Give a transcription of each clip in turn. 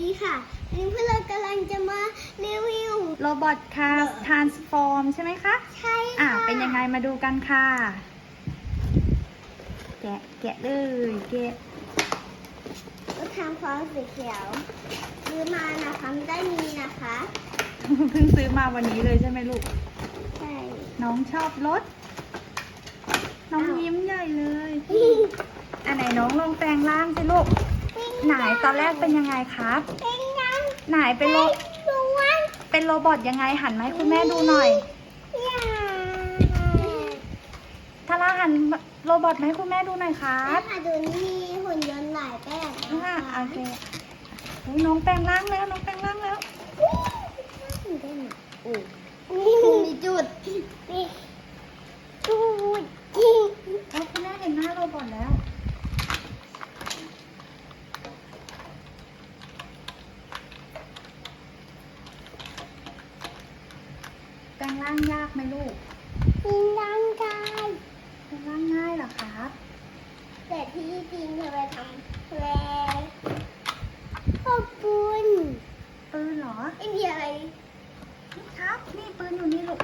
ดีค่ะวันนี้พวกเรากำลังจะมารีวิว โรบอทคาร์ทรานส์ฟอร์มใช่ไหมคะใช่อ่าค่ะเป็นยังไงมาดูกันค่ะ แกะแกะเลยแกะรถทางฟ้าสีเขียวซื้อมานะคะไม่ได้มีนะคะ เพิ่งซื้อมาวันนี้เลยใช่ไหมลูก ใช่ น้องชอบรถ น้องยิ้มใหญ่เลย อันไหนน้องลองแปลงร่างสิลูก ไหนตอนแรกเป็นยังไงครับ เป็นยังไหนเป็นโรดูว่าเป็นโรบอทยังไงหันมาให้คุณแม่ดูหน่อยอย่าทาราหันโรบอทมาให้คุณแม่ดูหน่อยครัแม่บค่ะดูนี่มีหุ่นยนต์หลายแบบนะอ่าคะโอเคอุ๊ยน้องแปลงร่างแล้วน้องแปลงร่างแล้ว ตื่นเต้นอะโอ้มีจุดนี่จุดจริงแล้วคุณแม่เห็นหน้าโรบอทแล้ว แปลงร่างยากไหมลูกมีร่างกายแปลงร่างง่ายเหรอครับ แต่ที่จริงเธอไปทำเพลงขอบคุณปืนเหรอไอเดียอะไรนี่ครับ นี่ปืนอยู่นี่ลูก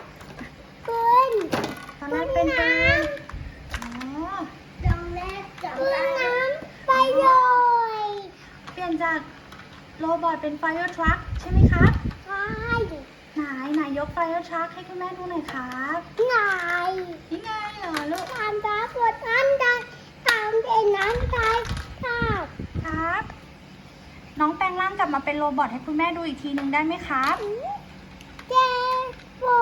ปืนตอนแรกเป็นปืนอ๋อตอนแรกจับปืนน้ำไปเลยเปลี่ยนจากโรบอทเป็นไฟ r e ทรัคใช่ไหมครับใช่ ไหนไหนยกไฟ r e ทรัคให้คุณแม่ดูหน่อยครับไงนี่ไงเหรอลูกทำรักกดน้ำได้ทำเป็นน้ำใจครับครับ น้องแปลงร่างกลับมาเป็นโรบอทให้คุณแม่ดูอีกทีหนึ่งได้ไหมครับเจ๊ปว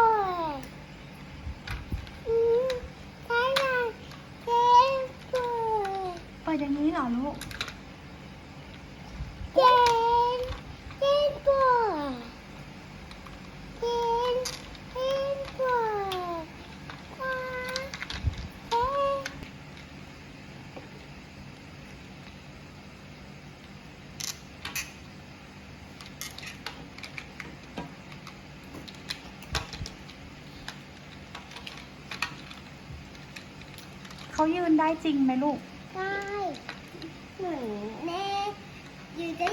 ยอืมใช่ไงเจ๊ปวยเปิดอย่างนี้เหรอลูก เจ๊เจ๊ปวยเจ๊เจ๊ปวยว้าเอ๊ะ เขายืนได้จริงไหมลูก ได้เหมือนแม่ยืนได้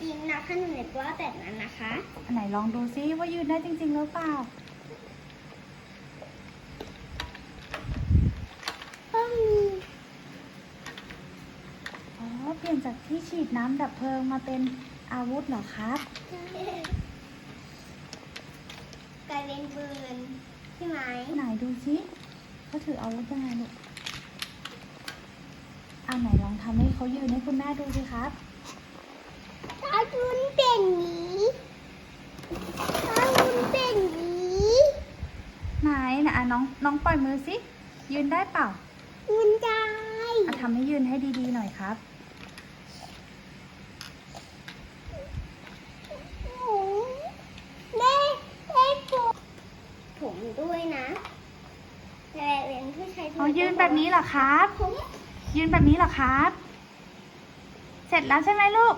จริงนะขนมเน็ตว่าแบบนั้นนะคะอันไหนลองดูซิว่ายืนได้จริง ๆ หรือเปล่าก็มีอ๋อเปลี่ยนจากที่ฉีดน้ำดับเพลิงมาเป็นอาวุธเหรอครับกลายเป็นปืนใช่ไหมไหนดูซิเขาถืออาวุธยังไงลูก อันไหนลองทำให้เขายืนให้คุณแม่ดูสิครับถ้าคุณเป็นหนีถ้าคุณเป็นหนีไหนนะอะน้องน้องปล่อยมือสิยืนได้เปล่าคุณได้อะทำให้ยืนให้ดีๆหน่อยครับผมเล่เล่ผมผมด้วยนะแต่เป็นผู้ชายอ๋อยืนแบบนี้เหรอครับผม ยืนแบบนี้เหรอครับ เสร็จแล้วใช่ไหมลูก